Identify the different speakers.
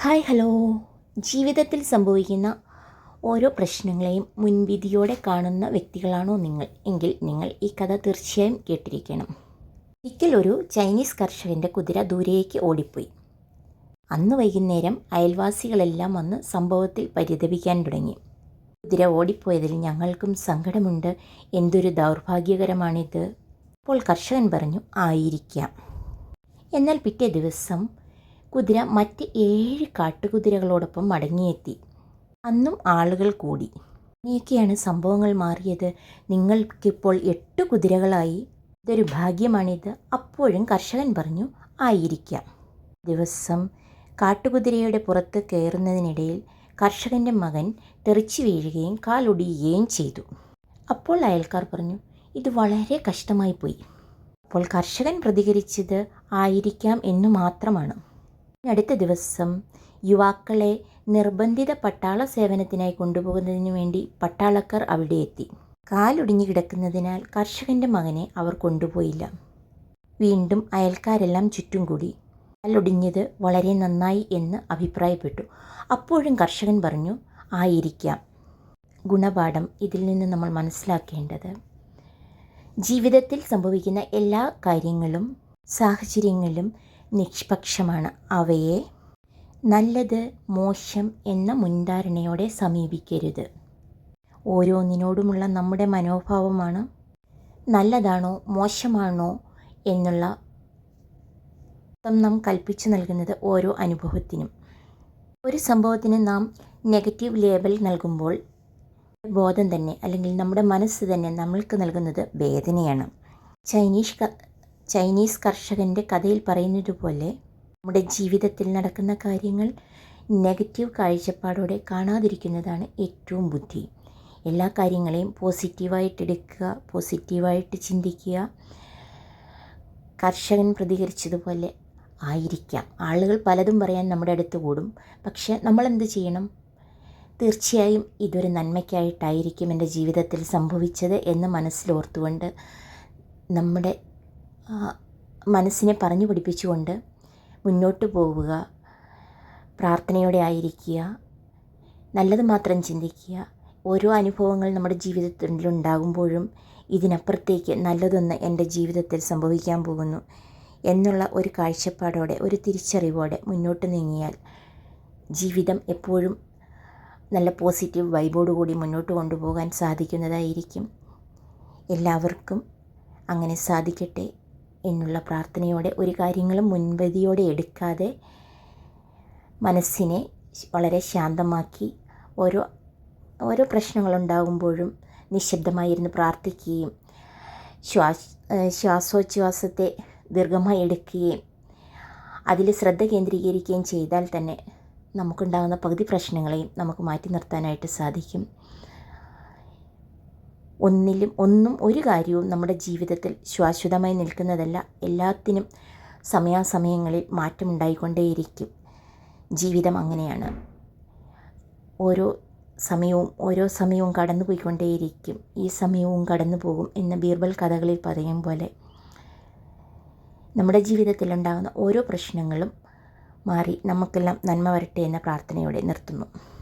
Speaker 1: Hi hello. ജീവിതത്തിൽ സംഭവിക്കുന്ന ഓരോ പ്രശ്നങ്ങളെയും മുൻവിധിയോടെ കാണുന്ന വ്യക്തികളാണോ നിങ്ങൾ? എങ്കിൽ നിങ്ങൾ ഈ കഥ തീർച്ചയായും കേട്ടിരിക്കണം. ഒരിക്കൽ ഒരു ചൈനീസ് കർഷകന്റെ കുതിര ദൂരേക്ക് ഓടിപ്പോയി. അന്ന് വൈകുന്നേരം അയൽവാസികളെല്ലാം വന്ന് സംഭവത്തിൽ പരിതപിക്കാൻ തുടങ്ങി. കുതിര ഓടിപ്പോയതിൽ ഞങ്ങൾക്കും സങ്കടമുണ്ട്. എന്തൊരു ദൗർഭാഗ്യകരമാണിത്. അപ്പോൾ കർഷകൻ പറഞ്ഞു ആയിരിക്കാം. എന്നാൽ പിറ്റേ ദിവസം കുതിര മറ്റ് ഏഴ് കാട്ടുകുതിരകളോടൊപ്പം മടങ്ങിയെത്തി. അന്നും ആളുകൾ കൂടി. ഇങ്ങനെയൊക്കെയാണ് സംഭവങ്ങൾ മാറിയത്. നിങ്ങൾക്കിപ്പോൾ എട്ട് കുതിരകളായി. ഇതൊരു ഭാഗ്യമാണിത്. അപ്പോഴും കർഷകൻ പറഞ്ഞു ആയിരിക്കാം. ദിവസം കാട്ടുകുതിരയുടെ പുറത്ത് കയറുന്നതിനിടയിൽ കർഷകന്റെ മകൻ തെറിച്ചു വീഴുകയും കാലൊടിയുകയും ചെയ്തു. അപ്പോൾ അയൽക്കാർ പറഞ്ഞു ഇത് വളരെ കഷ്ടമായി പോയി. അപ്പോൾ കർഷകൻ പ്രതികരിച്ചത് ആയിരിക്കാം എന്നു മാത്രമാണ്. അടുത്ത ദിവസം യുവാക്കളെ നിർബന്ധിത പട്ടാള സേവനത്തിനായി കൊണ്ടുപോകുന്നതിനു വേണ്ടി പട്ടാളക്കാർ അവിടെ എത്തി. കാലൊടിഞ്ഞു കിടക്കുന്നതിനാൽ കർഷകന്റെ മകനെ അവർ കൊണ്ടുപോയില്ല. വീണ്ടും അയൽക്കാരെല്ലാം ചുറ്റും കൂടി. കാലൊടിഞ്ഞത് വളരെ നന്നായി എന്ന് അഭിപ്രായപ്പെട്ടു. അപ്പോഴും കർഷകൻ പറഞ്ഞു ആയിരിക്കാം. ഗുണപാഠം ഇതിൽ നിന്ന് നമ്മൾ മനസ്സിലാക്കേണ്ടത്. ജീവിതത്തിൽ സംഭവിക്കുന്ന എല്ലാ കാര്യങ്ങളും സാഹചര്യങ്ങളും നിഷ്പക്ഷമാണ്. അവയെ നല്ലത് മോശം എന്ന മുൻധാരണയോടെ സമീപിക്കരുത്. ഓരോന്നിനോടുമുള്ള നമ്മുടെ മനോഭാവമാണ് നല്ലതാണോ മോശമാണോ എന്നുള്ള നാം കൽപ്പിച്ചു നൽകുന്നത് ഓരോ അനുഭവത്തിനും. ഒരു സംഭവത്തിന് നാം നെഗറ്റീവ് ലേബൽ നൽകുമ്പോൾ ബോധം തന്നെ അല്ലെങ്കിൽ നമ്മുടെ മനസ്സ് തന്നെ നമ്മൾക്ക് നൽകുന്നത് വേദനയാണ്. ചൈനീസ് ക ചൈനീസ് കർഷകന്റെ കഥയിൽ പറയുന്നത് പോലെ നമ്മുടെ ജീവിതത്തിൽ നടക്കുന്ന കാര്യങ്ങൾ നെഗറ്റീവ് കാഴ്ചപ്പാടോടെ കാണാതിരിക്കുന്നതാണ് ഏറ്റവും ബുദ്ധി. എല്ലാ കാര്യങ്ങളെയും പോസിറ്റീവായിട്ട് എടുക്കുക പോസിറ്റീവായിട്ട് ചിന്തിക്കുക കർഷകൻ പ്രതികരിച്ചതുപോലെ ആയിരിക്കാം. ആളുകൾ പലതും പറയാൻ നമ്മുടെ അടുത്ത് കൂടും. പക്ഷെ നമ്മളെന്ത് ചെയ്യണം? തീർച്ചയായും ഇതൊരു നന്മയ്ക്കായിട്ടായിരിക്കും എന്റെ ജീവിതത്തിൽ സംഭവിച്ചത് എന്ന് മനസ്സിലോർത്തുകൊണ്ട് നമ്മുടെ മനസ്സിനെ പറഞ്ഞു പഠിപ്പിച്ചുകൊണ്ട് മുന്നോട്ട് പോവുക പ്രാർത്ഥനയോടെ ആയിരിക്കുക നല്ലത് മാത്രം ചിന്തിക്കുക. ഓരോ അനുഭവങ്ങൾ നമ്മുടെ ജീവിതത്തിൽ ഉണ്ടാകുമ്പോഴും ഇതിനപ്പുറത്തേക്ക് നല്ലതൊന്ന് എന്റെ ജീവിതത്തിൽ സംഭവിക്കാൻ പോകുന്നു എന്നുള്ള ഒരു കാഴ്ചപ്പാടോടെ ഒരു തിരിച്ചറിവോടെ മുന്നോട്ട് നീങ്ങിയാൽ ജീവിതം എപ്പോഴും നല്ല പോസിറ്റീവ് വൈബോട് കൂടി മുന്നോട്ട് കൊണ്ടുപോകാൻ സാധിക്കുന്നതായിരിക്കും. എല്ലാവർക്കും അങ്ങനെ സാധിക്കട്ടെ. എന്നുള്ള പ്രാർത്ഥനയോടെ ഒരു കാര്യങ്ങളും മുൻപതിയോടെ എടുക്കാതെ മനസ്സിനെ വളരെ ശാന്തമാക്കി ഓരോ ഓരോ പ്രശ്നങ്ങളുണ്ടാകുമ്പോഴും നിശബ്ദമായിരുന്ന് പ്രാർത്ഥിക്കുകയും ശ്വാസ ശ്വാസോച്ഛ്വാസത്തെ ദീർഘമായി എടുക്കുകയും അതിൽ ശ്രദ്ധ കേന്ദ്രീകരിക്കുകയും ചെയ്താൽ തന്നെ നമുക്കുണ്ടാകുന്ന പകുതി പ്രശ്നങ്ങളെയും നമുക്ക് മാറ്റി നിർത്താനായിട്ട് സാധിക്കും. ഒന്നിലും ഒന്നും ഒരു കാര്യവും നമ്മുടെ ജീവിതത്തിൽ ശാശ്വതമായി നിൽക്കുന്നതല്ല. എല്ലാത്തിനും സമയാസമയങ്ങളിൽ മാറ്റമുണ്ടായിക്കൊണ്ടേയിരിക്കും. ജീവിതം അങ്ങനെയാണ്. ഓരോ സമയവും ഓരോ സമയവും കടന്നു പോയിക്കൊണ്ടേയിരിക്കും ഈ സമയവും കടന്നു പോകും എന്ന് ബീർബൽ കഥകളിൽ പറയും പോലെ നമ്മുടെ ജീവിതത്തിലുണ്ടാകുന്ന ഓരോ പ്രശ്നങ്ങളും മാറി നമുക്കെല്ലാം നന്മ വരട്ടെ എന്ന പ്രാർത്ഥനയോടെ നിർത്തുന്നു.